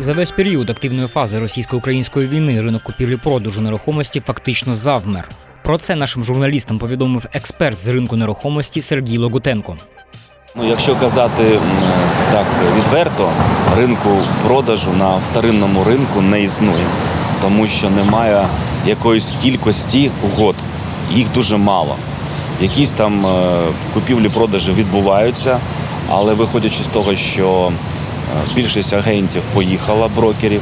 За весь період активної фази російсько-української війни ринок купівлі-продажу нерухомості фактично завмер. Про це нашим журналістам повідомив експерт з ринку нерухомості Сергій Логутенко. Ну, якщо казати так відверто, ринку продажу на вторинному ринку не існує, тому що немає якоїсь кількості угод, їх дуже мало. Якісь там е, купівлі-продажі відбуваються, але виходячи з того, що більшість агентів поїхала, брокерів,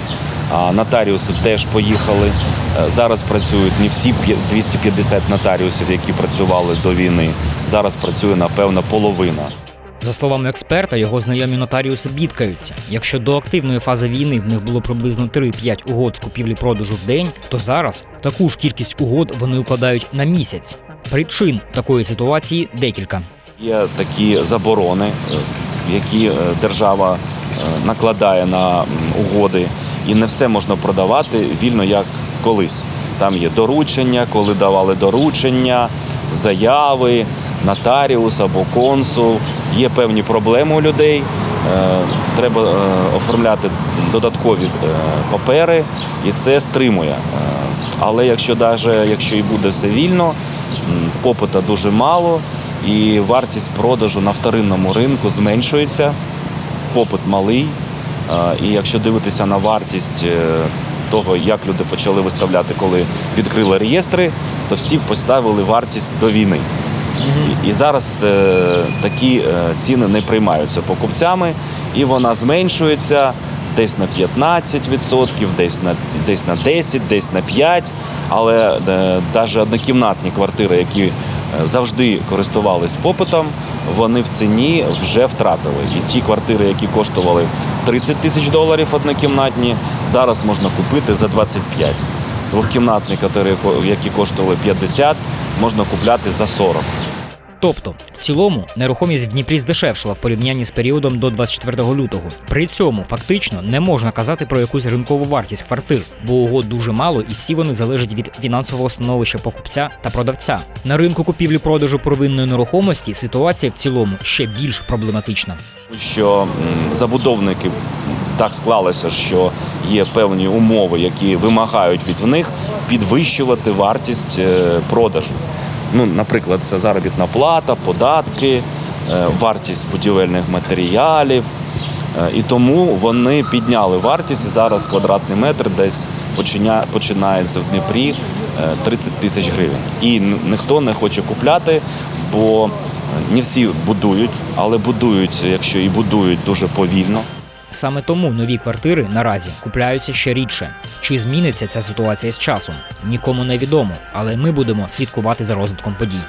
нотаріуси теж поїхали. Е, Зараз працюють не всі п'я- 250 нотаріусів, які працювали до війни. Зараз працює напевно половина. За словами експерта, його знайомі нотаріуси бідкаються. Якщо до активної фази війни в них було приблизно 3-5 угод з купівлі-продажу в день, то зараз таку ж кількість угод вони укладають на місяць. Причин такої ситуації декілька. Є такі заборони, е, які е, держава накладає на угоди, і не все можна продавати вільно як колись. Там є доручення, коли давали доручення, заяви, нотаріус або консул. Є певні проблеми у людей. е, Треба е, оформляти додаткові е, папери, і це стримує. Але якщо даже, якщо і буде все вільно, попита дуже мало, і вартість продажу на вторинному ринку зменшується, попит малий. І якщо дивитися на вартість е, того, як люди почали виставляти, коли відкрили реєстри, то всі поставили вартість до війни. І- зараз е, такі е, ціни не приймаються покупцями, і вона зменшується десь на 15%, десь на, десь на 10%, десь на 5%. Але навіть однокімнатні квартири, які завжди користувались попитом, вони в ціні вже втратили. І ті квартири, які коштували 30 тисяч доларів однокімнатні, зараз можна купити за 25. Двохкімнатні, які- які коштували 50, можна купляти за 40. Тобто, в цілому, нерухомість в Дніпрі здешевшила в порівнянні з періодом до 24 лютого. При цьому фактично не можна казати про якусь ринкову вартість квартир, бо угод дуже мало і всі вони залежать від фінансового становища покупця та продавця. На ринку купівлі-продажу первинної нерухомості ситуація в цілому ще більш проблематична. що забудовники так склалося, що є певні умови, які вимагають від них підвищувати вартість е, продажу. Ну, наприклад, це заробітна плата, податки, е, вартість будівельних матеріалів. Е, І тому вони підняли вартість. І зараз квадратний метр десь починається в Дніпрі е, 30 тисяч гривень. І ніхто не хоче купляти, бо не всі будують, але будують, якщо і будують дуже повільно. Саме тому нові квартири наразі купляються ще рідше. Чи зміниться ця ситуація з часом? Нікому не відомо, але ми будемо слідкувати за розвитком подій.